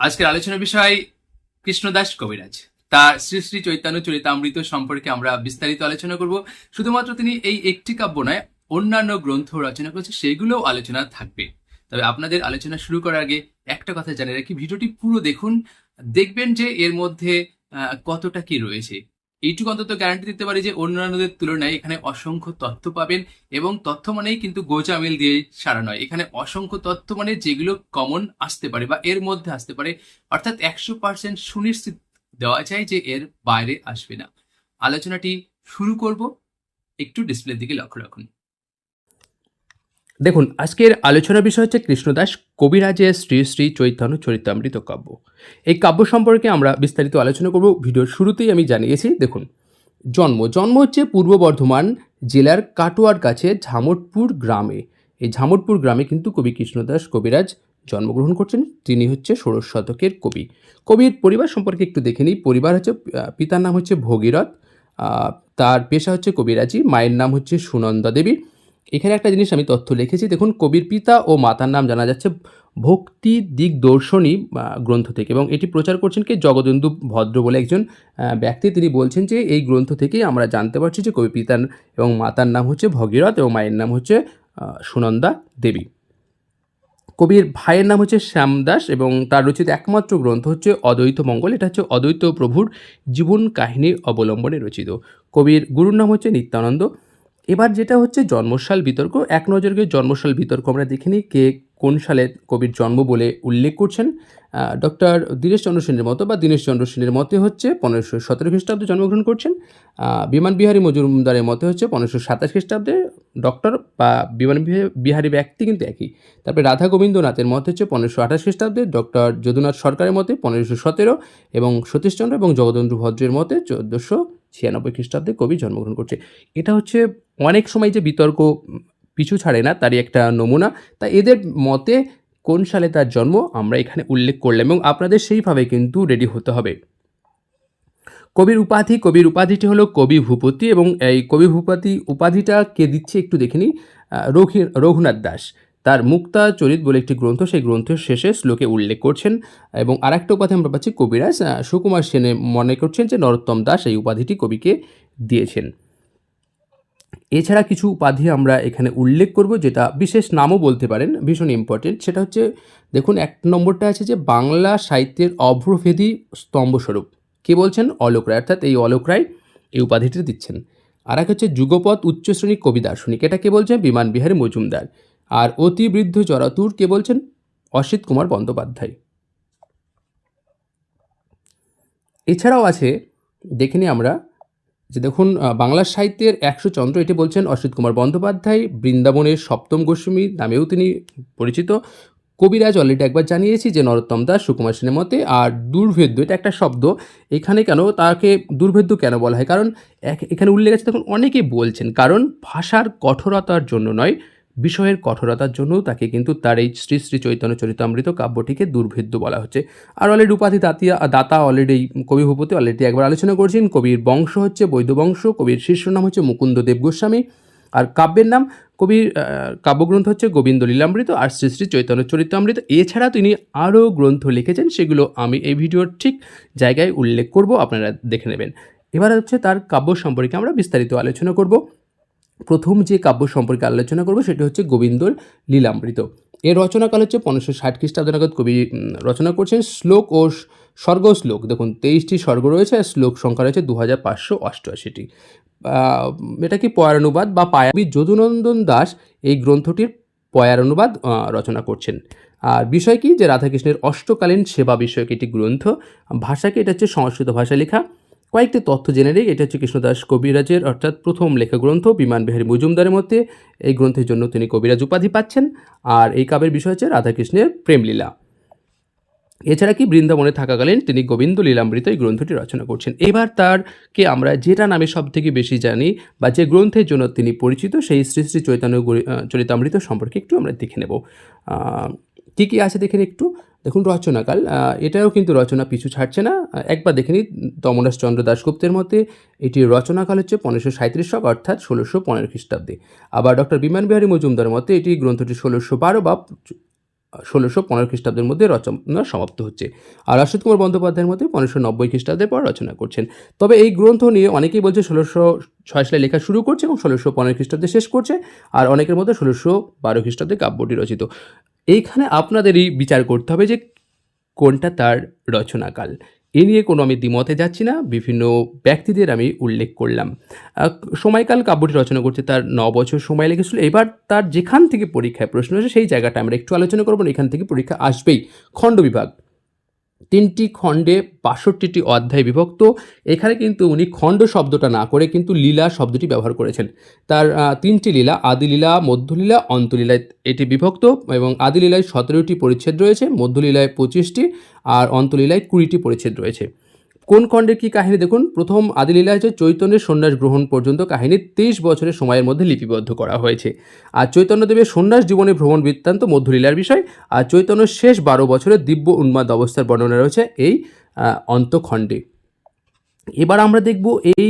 আজকের আলোচনা বিষয় কৃষ্ণদাস কবিরাজ। তার শ্রী শ্রী চৈতন্য চরিতামৃত সম্পর্কে আমরা বিস্তারিত আলোচনা করব। শুধুমাত্র তিনি এই একটি কাব্য নয়, অন্যান্য গ্রন্থ রচনা করেছে সেগুলোও আলোচনা থাকবে। তবে আপনাদের আলোচনা শুরু করার আগে একটা কথা জানিয়ে রাখি, ভিডিওটি পুরো দেখুন। দেখবেন যে এর মধ্যে কতটা কি রয়েছে। এইটুকু অন্তত গ্যারান্টি দিতে পারি যে অন্যান্যদের তুলনায় এখানে অসংখ্য তথ্য পাবেন এবং তথ্য মানেই কিন্তু গোজামিল দিয়ে সারা নয়। এখানে অসংখ্য তথ্য মানে যেগুলো কমন আসতে পারে বা এর মধ্যে আসতে পারে। অর্থাৎ একশো পার্সেন্ট সুনিশ্চিত দেওয়া যায় যে এর বাইরে আসবে না। আলোচনাটি শুরু করব। একটু ডিসপ্লের দিকে লক্ষ্য রাখুন। দেখুন, আজকের আলোচনা বিষয় হচ্ছে কৃষ্ণদাস কবিরাজের শ্রী শ্রী চৈতন্য চরিতামৃত কাব্য। এই কাব্য সম্পর্কে আমরা বিস্তারিত আলোচনা করব ভিডিওর শুরুতেই আমি জানিয়েছি, দেখুন, জন্ম জন্ম হচ্ছে পূর্ব বর্ধমান জেলার কাটোয়ার কাছে ঝামটপুর গ্রামে। এই ঝামটপুর গ্রামে কিন্তু কবি কৃষ্ণদাস কবিরাজ জন্মগ্রহণ করছেন, তিনি হচ্ছে ষোড়শ শতকের কবি। কবির পরিবার সম্পর্কে একটু দেখে নিই, পরিবার হচ্ছে পিতার নাম হচ্ছে ভগীরথ তার পেশা হচ্ছে কবিরাজি, মায়ের নাম হচ্ছে সুনন্দা দেবী। এখানে একটা জিনিস আমি তথ্য লিখেছি। দেখুন কবির পিতা ও মাতার নাম জানা যাচ্ছে ভক্তি দিগদর্শনী আহ, গ্রন্থ থেকে এবং এটি প্রচার করছেন কে জগদন্দু ভদ্র বলে একজন ব্যক্তি। তিনি বলছেন যে এই গ্রন্থ থেকেই আমরা জানতে পারছি যে কবি পিতার এবং মাতার নাম হচ্ছে ভগীরথ এবং মায়ের নাম হচ্ছে সুনন্দা দেবী। কবির ভাইয়ের নাম হচ্ছে শ্যামদাস এবং তার রচিত একমাত্র গ্রন্থ হচ্ছে অদ্বৈত মঙ্গল। এটা হচ্ছে অদ্বৈত প্রভুর জীবন কাহিনী অবলম্বনে রচিত। কবির গুরুর নাম হচ্ছে নিত্যানন্দ। এবার যেটা হচ্ছে জন্মসাল বিতর্ক, এক নজরকে জন্মসাল বিতর্ক আমরা দেখে নিই কে কোন সালে কবির জন্ম বলে উল্লেখ করছেন। ডক্টর দীনেশচন্দ্র সেনের মতো বা দীনেশচন্দ্র সেনের মতে হচ্ছে পনেরোশো সতেরো খ্রিস্টাব্দে জন্মগ্রহণ করছেন। বিমান বিহারী মজুমদারের মতে হচ্ছে পনেরোশো সাতাশ খ্রিস্টাব্দে ডক্টর বা বিমান বিহা- বিহারী ব্যক্তি কিন্তু একই। তারপরে রাধা গোবিন্দনাথের মতে হচ্ছে পনেরোশো আঠাশ খ্রিস্টাব্দে ডক্টর যদুনাথ সরকারের মতে পনেরোশো সতেরো এবং সতীশচন্দ্র এবং জগদন্দ্র ভদ্রের মতে চোদ্দোশো ছিয়ানব্বই খ্রিস্টাব্দে কবি জন্মগ্রহণ করছে। এটা হচ্ছে অনেক সময় যে বিতর্ক পিছু ছাড়ে না তারই একটা নমুনা। তা এদের মতে কোন সালে তার জন্ম আমরা এখানে উল্লেখ করলাম এবং আপনাদের সেইভাবে কিন্তু রেডি হতে হবে। কবির উপাধি কবির উপাধিটি হলো কবি ভূপতি এবং এই কবি ভূপতি উপাধিটা কে দিচ্ছে একটু দেখে আহ, রঘুনাথ দাস। তার মুক্তা চরিত বলে একটি গ্রন্থ, সেই গ্রন্থের শেষে শ্লোকে উল্লেখ করছেন এবং আরেকটা উপাধি আমরা পাচ্ছি কবিরাজ সুকুমার সেনে মনে করছেন যে নরোত্তম দাস এই উপাধিটি কবিকে দিয়েছেন। এছাড়া কিছু উপাধি আমরা এখানে উল্লেখ করব যেটা বিশেষ নামও বলতে পারেন, ভীষণ ইম্পর্টেন্ট সেটা হচ্ছে, দেখুন, এক নম্বরটা আছে যে বাংলা সাহিত্যের অভ্রভেদী স্তম্ভস্বরূপ। কে বলছেন? অলোক রায়। অর্থাৎ এই অলোক রায় এই উপাধিটি দিচ্ছেন। আর এক হচ্ছে যুগপৎ উচ্চ শ্রেণি কবি দার্শনিক। এটা কে বলছেন? বিমান বিহারী মজুমদার। আর অতি বৃদ্ধ জরাতুর কে বলছেন? অসিত কুমার বন্দ্যোপাধ্যায়। এছাড়াও আছে, দেখে নিই আমরা, যে দেখুন বাংলা সাহিত্যের একশো চন্দ্র এটি বলছেন অসিত কুমার বন্দ্যোপাধ্যায়। বৃন্দাবনের সপ্তম গোস্বামী নামেও তিনি পরিচিত। কবিরাজ অলরেডি একবার জানিয়েছি যে নরোত্তম দাস সুকুমার সেনের মতে, আর দুর্ভেদ্য এটা একটা শব্দ, এখানে কেন তাকে দুর্ভেদ্য কেন বলা হয়? কারণ এখানে উল্লেখ আছে তখন অনেকে বলছেন, কারণ ভাষার কঠোরতার জন্য নয় বিষয়ের কঠোরতার জন্য তাকে কিন্তু তার এই শ্রী শ্রী চৈতন্য চরিতামৃত কাব্যটিকে দুর্ভেদ্য বলা হচ্ছে। আর অলরেডি উপাধি দাতিয়া, দাতা অলরেডি কবি ভূপতি অলরেডি একবার আলোচনা করেছেন। কবির বংশ হচ্ছে বৈদ্য বংশ, কবির শীর্ষ নাম হচ্ছে মুকুন্দ দেব গোস্বামী। আর কাব্যের নাম কবির কাব্যগ্রন্থ হচ্ছে গোবিন্দ লীলামৃত আর শ্রী শ্রী চৈতন্য চরিতামৃত। এছাড়া তিনি আরও গ্রন্থ লিখেছেন, সেগুলো আমি এই ভিডিওর ঠিক জায়গায় উল্লেখ করব, আপনারা দেখে নেবেন। এবার হচ্ছে তার কাব্য সম্পর্কে আমরা বিস্তারিত আলোচনা করব। প্রথম যে কাব্য সম্পর্কে আলোচনা করব সেটি হচ্ছে গোবিন্দর লীলামৃত। এর রচনাকাল হচ্ছে পনেরোশো ষাট খ্রিস্টাব্দ নাগাদ কবি রচনা করছেন শ্লোক ও স্বর্গ শ্লোক দেখুন তেইশটি স্বর্গ রয়েছে আর শ্লোক সংখ্যা রয়েছে দু হাজার পাঁচশো অষ্টআশিটি। এটা কি পয়ারানুবাদ বা পায়াবি যদুনন্দন দাস এই গ্রন্থটির পয়ারানুবাদ আহ, রচনা করছেন। আর বিষয় কি? যে রাধাকৃষ্ণের অষ্টকালীন সেবা বিষয়ক একটি গ্রন্থ ভাষাকে এটা হচ্ছে সংস্কৃত ভাষা লেখা। কয়েকটি তথ্য জেনে নিই। এটা হচ্ছে কৃষ্ণদাস কবিরাজের, অর্থাৎ প্রথম লেখা গ্রন্থ বিমান বিহারী মজুমদারের মধ্যে। এই গ্রন্থের জন্য তিনি কবিরাজ উপাধি পাচ্ছেন। আর এই কাব্যের বিষয় হচ্ছে রাধাকৃষ্ণের প্রেমলীলা। এছাড়া কি বৃন্দাবনে থাকাকালীন তিনি গোবিন্দ লীলামৃত এই গ্রন্থটি রচনা করছেন। এবার তারকে আমরা যেটা নামে সব থেকে বেশি জানি বা যে গ্রন্থের জন্য তিনি পরিচিত, সেই শ্রী শ্রী চৈতন্য চরিতামৃত সম্পর্কে একটু আমরা দেখে নেব। কী কী আছে দেখে নিই একটু? দেখুন রচনাকাল এটাও কিন্তু রচনা পিছু ছাড়ছে না। একবার দেখে নিই তমরাস চন্দ্র দাশগুপ্তের মতে এটির রচনাকাল হচ্ছে পনেরোশো সাঁত্রিশ শক অর্থাৎ ষোলোশো পনেরো খ্রিস্টাব্দে। আবার ডক্টর বিমান বিহারী মজুমদার মতে, এটি গ্রন্থটি ষোলোশো বারো বা ষোলোশো পনেরো খ্রিস্টাব্দের মধ্যে রচনা সমাপ্ত হচ্ছে। আর অসিত কুমার বন্দ্যোপাধ্যায়ের মধ্যে পনেরোশো নব্বই খ্রিস্টাব্দের পর রচনা করছেন। তবে এই গ্রন্থ নিয়ে অনেকেই বলছে ষোলোশো ছয় সালে লেখা শুরু করছে এবং ষোলোশো পনেরো খ্রিস্টাব্দে শেষ করছে, আর অনেকের মধ্যে ষোলোশো বারো খ্রিস্টাব্দে কাব্যটি রচিত। এইখানে আপনাদেরই বিচার করতে হবে যে কোনটা তার রচনাকাল। এ নিয়ে কোনো আমি দ্বিমতে যাচ্ছি না, বিভিন্ন ব্যক্তিদের আমি উল্লেখ করলাম। সময়কাল কাব্যটি রচনা করতে তার ন বছর সময় লেগেছিল। এবার তার যেখান থেকে পরীক্ষায় প্রশ্ন হয়েছে সেই জায়গাটা আমরা একটু আলোচনা করব। এখান থেকে পরীক্ষা আসবেই। খণ্ড বিভাগ। তিনটি খণ্ডে বাষট্টিটি অধ্যায় বিভক্ত। এখানে কিন্তু উনি খণ্ড শব্দটা না করে কিন্তু লীলা শব্দটি ব্যবহার করেছেন। তার তিনটি লীলা, আদিলীলা, মধ্যলীলা, অন্তলীলায় এটি বিভক্ত এবং আদিলীলায় সতেরোটি পরিচ্ছেদ রয়েছে, মধ্যলীলায় পঁচিশটি আর অন্তলীলায় কুড়িটি পরিচ্ছেদ রয়েছে। কোন খণ্ডের কি কাহিনী? দেখুন, প্রথম আদিলীলা হচ্ছে চৈতন্যের সন্ন্যাস গ্রহণ পর্যন্ত কাহিনী তেইশ বছরের সময়ের মধ্যে লিপিবদ্ধ করা হয়েছে। আর চৈতন্যদেবের সন্ন্যাস জীবনে ভ্রমণ বৃত্তান্ত মধ্যলীলার বিষয়, আর চৈতন্যর শেষ বারো বছরের দিব্য উন্মাদ অবস্থার বর্ণনা রয়েছে এই অন্তখণ্ডে। এবার আমরা দেখব এই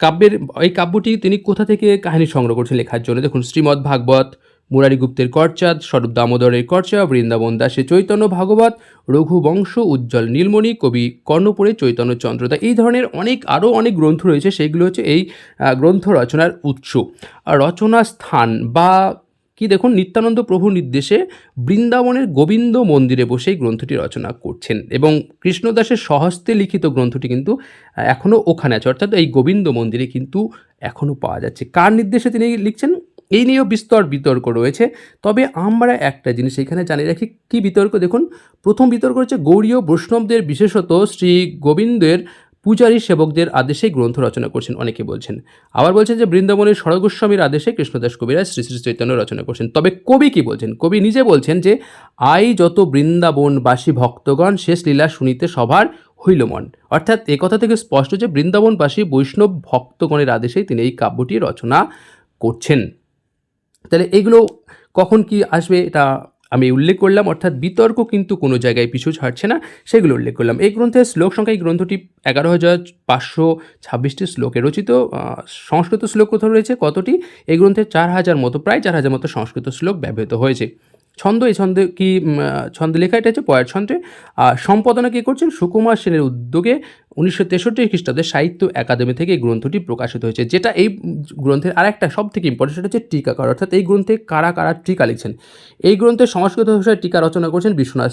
কাব্যের, এই কাব্যটি তিনি কোথা থেকে কাহিনী সংগ্রহ করছেন লেখার জন্য। দেখুন শ্রীমদ্ ভাগবত মুরারি গুপ্তের করচাঁদ, স্বরূপ দামোদরের করচা, বৃন্দাবন দাসে চৈতন্য ভাগবত, রঘুবংশ, উজ্জ্বল নীলমণি, কবি কর্ণপুরে চৈতন্য চন্দ্রদা এই ধরনের অনেক, আরও অনেক গ্রন্থ রয়েছে সেইগুলো হচ্ছে এই গ্রন্থ রচনার উৎস। রচনা স্থান বা কি দেখুন, নিত্যানন্দ প্রভু নির্দেশে বৃন্দাবনের গোবিন্দ মন্দিরে বসে এই গ্রন্থটি রচনা করছেন। এবং কৃষ্ণদাসের সহস্তে লিখিত গ্রন্থটি কিন্তু এখনও ওখানে আছে। অর্থাৎ এই গোবিন্দ মন্দিরে কিন্তু এখনও পাওয়া যাচ্ছে। কার নির্দেশে তিনি লিখছেন? এই নিয়েও বিস্তর বিতর্ক রয়েছে। তবে আমরা একটা জিনিস এখানে জানিয়ে রাখি, কি বিতর্ক? দেখুন, প্রথম বিতর্ক হচ্ছে গৌড়ীয় বৈষ্ণবদের, বিশেষত শ্রী গোবিন্দের পূজারী সেবকদের আদেশে গ্রন্থ রচনা করছেন। অনেকে বলছেন, আবার বলছেন যে বৃন্দাবনের সরগোস্বামীর আদেশে কৃষ্ণদাস কবিরাজ শ্রী শ্রী চৈতন্য রচনা করছেন। তবে কবি কি বলছেন? কবি নিজে বলছেন যে, আই যত বৃন্দাবনবাসী ভক্তগণ, শেষ লীলা শুনিতে সবার হইল মন। অর্থাৎ কথা থেকে স্পষ্ট যে বৃন্দাবনবাসী বৈষ্ণব ভক্তগণের আদেশেই তিনি এই কাব্যটি রচনা করছেন। তাহলে এগুলো কখন কি আসবে এটা আমি উল্লেখ করলাম, অর্থাৎ বিতর্ক কিন্তু কোনো জায়গায় পিছু ছাড়ছে না, সেগুলো উল্লেখ করলাম। এই গ্রন্থের শ্লোক সংখ্যা, এই গ্রন্থটি এগারো হাজার পাঁচশো ছাব্বিশটি শ্লোকে রচিত সংস্কৃত শ্লোক কোথাও রয়েছে, কতটি? এই গ্রন্থে চার হাজার মতো, প্রায় চার হাজার মতো সংস্কৃত শ্লোক ব্যবহৃত হয়েছে। ছন্দ এই ছন্দে কি ছন্দে লেখা এটা হচ্ছে পয়ের ছন্দে। আর সম্পাদনা কী করছেন? সুকুমার সেনের উদ্যোগে উনিশশো তেষট্টি খ্রিস্টাব্দে সাহিত্য একাডেমি থেকে এই গ্রন্থটি প্রকাশিত হয়েছে, যেটা এই গ্রন্থের আরেকটা সব থেকে ইম্পর্টেন্ট সেটা হচ্ছে টিকাকার। অর্থাৎ এই গ্রন্থে কারা কারা টিকা লিখছেন? এই গ্রন্থে সংস্কৃত ভাষায় টিকা রচনা করছেন বিশ্বনাথ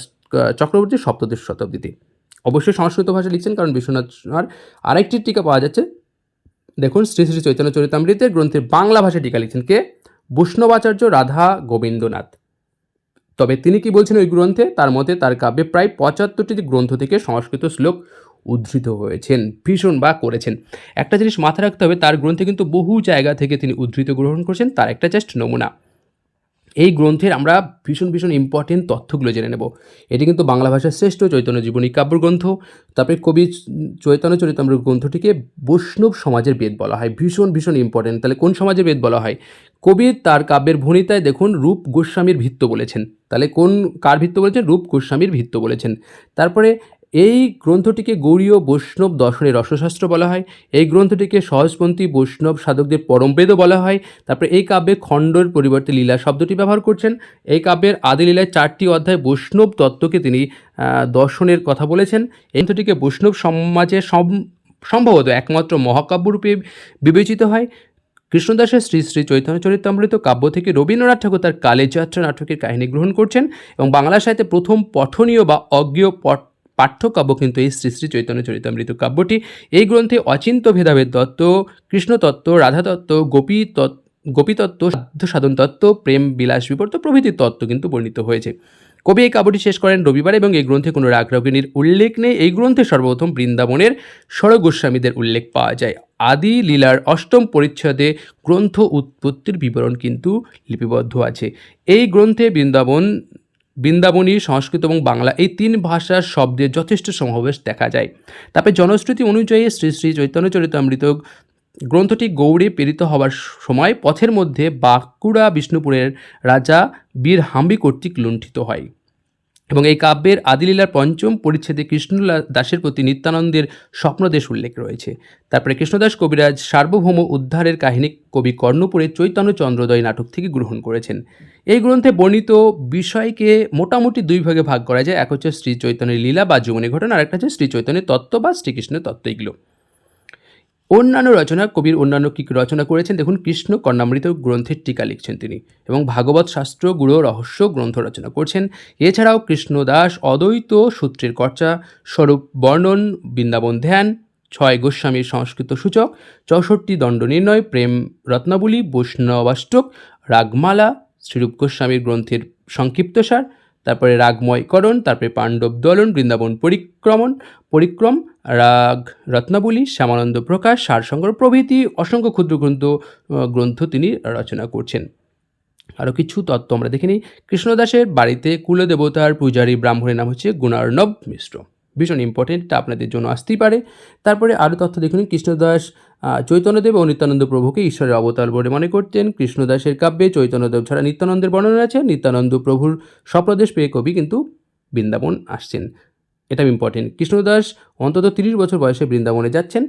চক্রবর্তী সপ্তদশ শতাব্দীতে। অবশ্যই সংস্কৃত ভাষা লিখছেন কারণ বিশ্বনাথ আর আরেকটি টিকা পাওয়া যাচ্ছে। দেখুন, শ্রী শ্রী চৈতন্য চরিতামৃতের গ্রন্থের বাংলা ভাষায় টিকা লিখছেন কে? বৈষ্ণবাচার্য রাধা গোবিন্দনাথ। তবে তিনি কি বলছেন ওই গ্রন্থে? তার মতে তার কাব্যে প্রায় পঁচাত্তরটি গ্রন্থ থেকে সংস্কৃত শ্লোক উদ্ধৃত হয়েছেন, ভীষণ বা করেছেন। একটা জিনিস মাথায় রাখতে হবে, তার গ্রন্থে কিন্তু বহু জায়গা থেকে তিনি উদ্ধৃত গ্রহণ করেছেন, তার একটা জাস্ট নমুনা। এই গ্রন্থের আমরা ভীষণ ভীষণ ইম্পর্টেন্ট তথ্যগুলো জেনে নেব। এটি কিন্তু বাংলা ভাষার শ্রেষ্ঠ চৈতন্য জীবনী কাব্যগ্রন্থ তারপরে কবি চৈতন্য চরিতামৃত গ্রন্থটিকে বৈষ্ণব সমাজের বেদ বলা হয়। ভীষণ ভীষণ ইম্পর্টেন্ট তাহলে কোন সমাজের বেদ বলা হয়? কবির তার কাব্যের ভণিতায় দেখুন রূপ গোস্বামীর ভিত্ত বলেছেন। তাহলে কোন, কার ভিত্ত বলেছেন? রূপ গোস্বামীর ভিত্ত বলেছেন। তারপরে এই গ্রন্থটিকে গৌড়ীয় বৈষ্ণব দর্শনের রসশাস্ত্র বলা হয়, এই গ্রন্থটিকে সহজপন্থী বৈষ্ণব সাধকদের পরমবেদও বলা হয়, তারপরে এই কাব্যে খণ্ডর পরিবর্তে লীলা শব্দটি ব্যবহার করছেন, এই কাব্যের আদি লীলায় চারটি অধ্যায় বৈষ্ণব তত্ত্বকে তিনি দর্শনের কথা বলেছেন, এই গ্রন্থটিকে বৈষ্ণব সমাজে সম- সম্ভবত একমাত্র মহাকাব্যরূপে বিবেচিত হয়, কৃষ্ণদাসের শ্রী শ্রী চৈতন্য চরিতামৃত কাব্য থেকে রবীন্দ্রনাথ ঠাকুর তার কালে যাত্রা নাটকের কাহিনী গ্রহণ করছেন এবং বাংলা সাহিত্যে প্রথম পঠনীয় বা অজ্ঞ পট পাঠ্যকাব্য কিন্তু এই শ্রী শ্রী চৈতন্য চরিতামৃত কাব্যটি। এই গ্রন্থে অচিন্ত ভেদাভেদ তত্ত্ব কৃষ্ণতত্ত্ব রাধাতত্ত্ব গোপী তত্ত্ব গোপীতত্ত্ব সাধ্য সাধন তত্ত্ব, প্রেম বিলাস বিবর্ত প্রভৃতি তত্ত্ব কিন্তু বর্ণিত হয়েছে। কবি এই কাব্যটি শেষ করেন রবিবার এবং এই গ্রন্থে কোনো রাগ রাগিনীর উল্লেখ নেই। এই গ্রন্থে সর্বপ্রথম বৃন্দাবনের ষড় গোস্বামীদের উল্লেখ পাওয়া যায়। আদি লীলার অষ্টম পরিচ্ছদে গ্রন্থ উৎপত্তির বিবরণ কিন্তু লিপিবদ্ধ আছে। এই গ্রন্থে বৃন্দাবন বৃন্দাবনী, সংস্কৃত এবং বাংলা এই তিন ভাষার শব্দে যথেষ্ট সমাবেশ দেখা যায়। তারপরে জনশ্রুতি অনুযায়ী শ্রী শ্রী চৈতন্য চরিতামৃত গ্রন্থটি গৌড়ে প্রেরিত হওয়ার সময় পথের মধ্যে বাঁকুড়া বিষ্ণুপুরের রাজা বীর হাম্বি কর্তৃক লুণ্ঠিত হয়। এবং এই কাব্যের আদিলীলার পঞ্চম পরিচ্ছেদে কৃষ্ণলা দাসের প্রতি নিত্যানন্দের স্বপ্নদেশ উল্লেখ রয়েছে। তারপরে কৃষ্ণদাস কবিরাজ সার্বভৌম উদ্ধারের কাহিনী কবি কর্ণপুরে চৈতন্য চন্দ্রোদয় নাটক থেকে গ্রহণ করেছেন। এই গ্রন্থে বর্ণিত বিষয়কে মোটামুটি দুই ভাগে ভাগ করা যায়। এক হচ্ছে শ্রী চৈতন্যের লীলা বা জীবনী ঘটনা, আর একটা হচ্ছে শ্রী চৈতন্যের তত্ত্ব বা শ্রীকৃষ্ণের তত্ত্ব। এগুলো অন্যান্য রচনা, কবির অন্যান্য কী রচনা করেছেন? দেখুন, কৃষ্ণ কর্ণামৃত গ্রন্থের টিকা লিখছেন তিনি এবং ভাগবত শাস্ত্র, গুরু রহস্য গ্রন্থ রচনা করছেন। এছাড়াও কৃষ্ণদাস, অদ্বৈত সূত্রের কর্চা স্বরূপ বর্ণন, বৃন্দাবন ধ্যান, ছয় গোস্বামীর সংস্কৃত সূচক, চৌষট্টি দণ্ড নির্ণয়, প্রেম রত্নাবলী, বৈষ্ণবাষ্টক, রাগমালা, শ্রীরূপ গোস্বামীর গ্রন্থের সংক্ষিপ্তসার তারপরে রাগময়করণ তারপরে পাণ্ডব দলন, বৃন্দাবন পরিক্রমণ, পরিক্রম, রাগ রত্নাবলী, শ্যামানন্দ প্রকাশ সারসংগ্রহ প্রভৃতি, অসংখ্য ক্ষুদ্র গ্রন্থ গ্রন্থ তিনি রচনা করছেন। আরও কিছু তত্ত্ব আমরা দেখে নিই। কৃষ্ণদাসের বাড়িতে কুলদেবতার পূজারী ব্রাহ্মণের নাম হচ্ছে গুণার্ণব মিশ্র। ভীষণ ইম্পর্টেন্ট এটা আপনাদের জন্য আসতেই পারে। তারপরে আরও তথ্য দেখুন, কৃষ্ণদাস চৈতন্যদেব ও নিত্যানন্দ প্রভুকে ঈশ্বরের অবতার বলে মনে করতেন। কৃষ্ণদাসের কাব্যে চৈতন্যদেব ছাড়া নিত্যানন্দের বর্ণনা আছে। নিত্যানন্দ প্রভুর স্বপ্রদেশ পেয়ে কবি কিন্তু বৃন্দাবন আসছেন। এটা ইম্পর্টেন্ট কৃষ্ণদাস অন্তত তিরিশ বছর বয়সে বৃন্দাবনে যাচ্ছেন।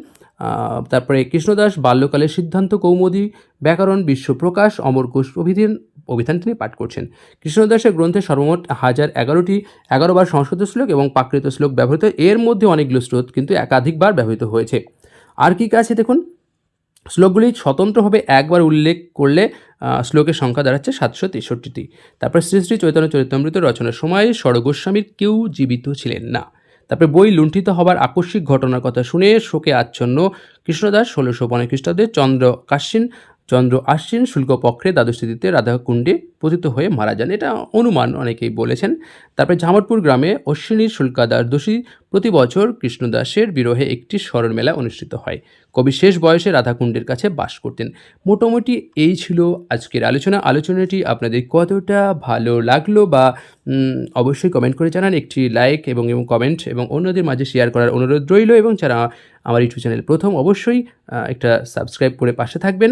তারপরে কৃষ্ণদাস বাল্যকালের সিদ্ধান্ত, কৌমুদী ব্যাকরণ, বিশ্বপ্রকাশ অমরকোষ প্রভৃতির অভিধান তিনি পাঠ করছেন। কৃষ্ণদাসের গ্রন্থে সর্বমোট হাজার এগারোটি, এগারো বার সংস্কৃত শ্লোক এবং প্রাকৃত শ্লোক ব্যবহৃত, এর মধ্যে অনেকগুলো স্রোত কিন্তু একাধিকবার ব্যবহৃত হয়েছে। আর কি আছে দেখুন? শ্লোকগুলি স্বতন্ত্রভাবে একবার উল্লেখ করলে শ্লোকের সংখ্যা দাঁড়াচ্ছে সাতশো তেষট্টিটি। তারপর শ্রী শ্রী চৈতন্য চরিতামৃত রচনার সময় স্বরগোস্বামীর কেউ জীবিত ছিলেন না। তারপরে বই লুণ্ঠিত হবার আকস্মিক ঘটনার কথা শুনে শোকে আচ্ছন্ন কৃষ্ণদাস ষোলোশো পনেরো খ্রিস্টাব্দে চন্দ্র কাশ্বিন চন্দ্র আশ্বিন শুল্ক পক্ষে দ্বাদশ তিথিতে রাধাকুণ্ডে পতিত হয়ে মারা যান। এটা অনুমান অনেকেই বলেছেন। তারপরে ঝামরপুর গ্রামে অশ্বিনীর শুল্কাদার দোষী প্রতি বছর কৃষ্ণদাসের বিরহে একটি স্মরণ মেলা অনুষ্ঠিত হয়। কবি শেষ বয়সে রাধাকুণ্ডের কাছে বাস করতেন। মোটামুটি এই ছিল আজকের আলোচনা। আলোচনাটি আপনাদের কতটা ভালো লাগল বা অবশ্যই কমেন্ট করে জানান। একটি লাইক এবং এবং কমেন্ট এবং অন্যদের মাঝে শেয়ার করার অনুরোধ রইল এবং যারা আমার ইউটিউব চ্যানেল প্রথম অবশ্যই একটা সাবস্ক্রাইব করে পাশে থাকবেন।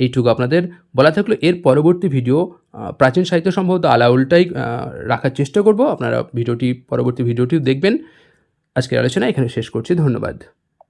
এইটুকু আপনাদের বলা থাকল। এর পরবর্তী ভিডিও প্রাচীন সাহিত্য সম্ভবত আলাউলটাই রাখার চেষ্টা করব। আপনারা ভিডিওটি, পরবর্তী ভিডিওটিও দেখবেন। আজকের আলোচনা এখানে শেষ করছি। ধন্যবাদ।